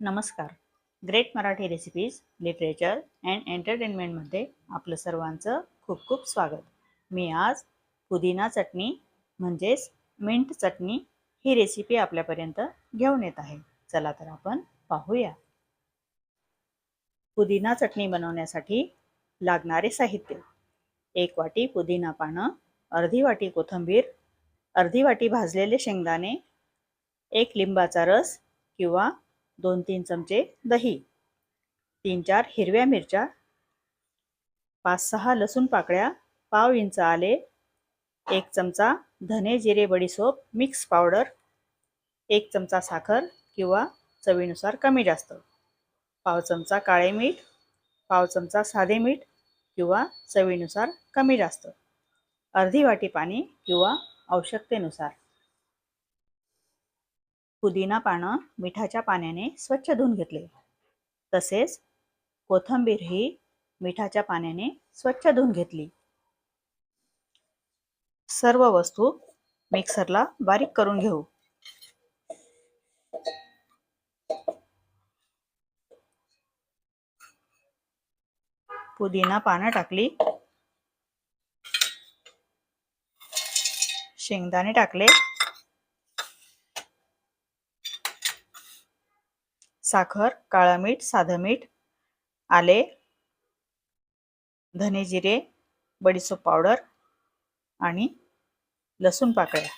नमस्कार. Great Marathi recipes literature and एंटरटेनमेंटमध्ये आपलं सर्वांचं खूप खूप स्वागत. मी आज पुदिना चटणी म्हणजेच मिंट चटणी ही रेसिपी आपल्यापर्यंत घेऊन येत आहे. चला तर आपण पाहूया. पुदिना चटणी बनवण्यासाठी लागणारे साहित्य. एक वाटी पुदिना पानं अर्धी वाटी कोथिंबीर अर्धी वाटी भाजलेले शेंगदाणे एक लिंबाचा रस किंवा दोन तीन चमचे दही तीन चार हिरव्या मिरच्या पाच सहा लसूण पाकळ्या पाव इंच आले एक चमचा धने जिरे बडीसोप मिक्स पावडर एक चमचा साखर किंवा चवीनुसार कमी जास्त पाव चमचा काळे मीठ पाव चमचा साधे मीठ किंवा चवीनुसार कमी जास्त अर्धी वाटी पाणी किंवा आवश्यकतेनुसार. पुदिना पानं मिठाच्या पाण्याने स्वच्छ धुवून घेतले. तसेच कोथंबीर ही मिठाच्या पाण्याने स्वच्छ धुवून घेतली. सर्व वस्तू मिक्सरला बारीक करून घेऊ. पुदिना पानं टाकली. शेंगदाणे टाकले. साखर काळा मीठ साधं मीठ आले धने जिरे बडीसोप पावडर आणि लसूण पाकळ्या.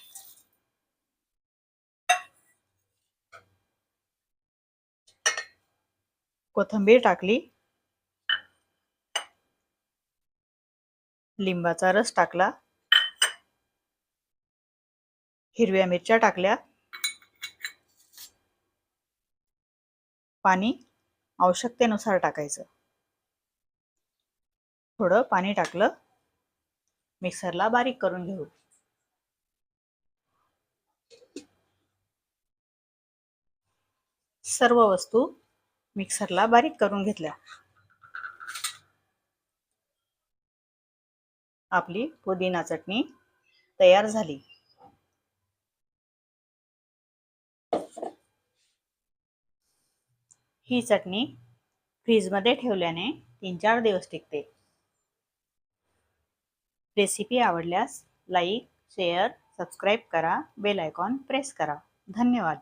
कोथिंबीर टाकली. लिंबाचा रस टाकला. हिरव्या मिरच्या टाकल्या. पाणी आवश्यकतेनुसार टाकायचं. थोडं पाणी टाकलं मिक्सरला बारीक करून घेऊ. सर्व वस्तू मिक्सरला बारीक करून घेतल्या. आपली पुदिना चटणी तयार झाली. ही चटणी फ्रीजमध्ये ठेवल्याने तीन चार दिवस टिकते. रेसिपी आवडल्यास लाईक शेअर सबस्क्राईब करा बेल आयकॉन प्रेस करा. धन्यवाद.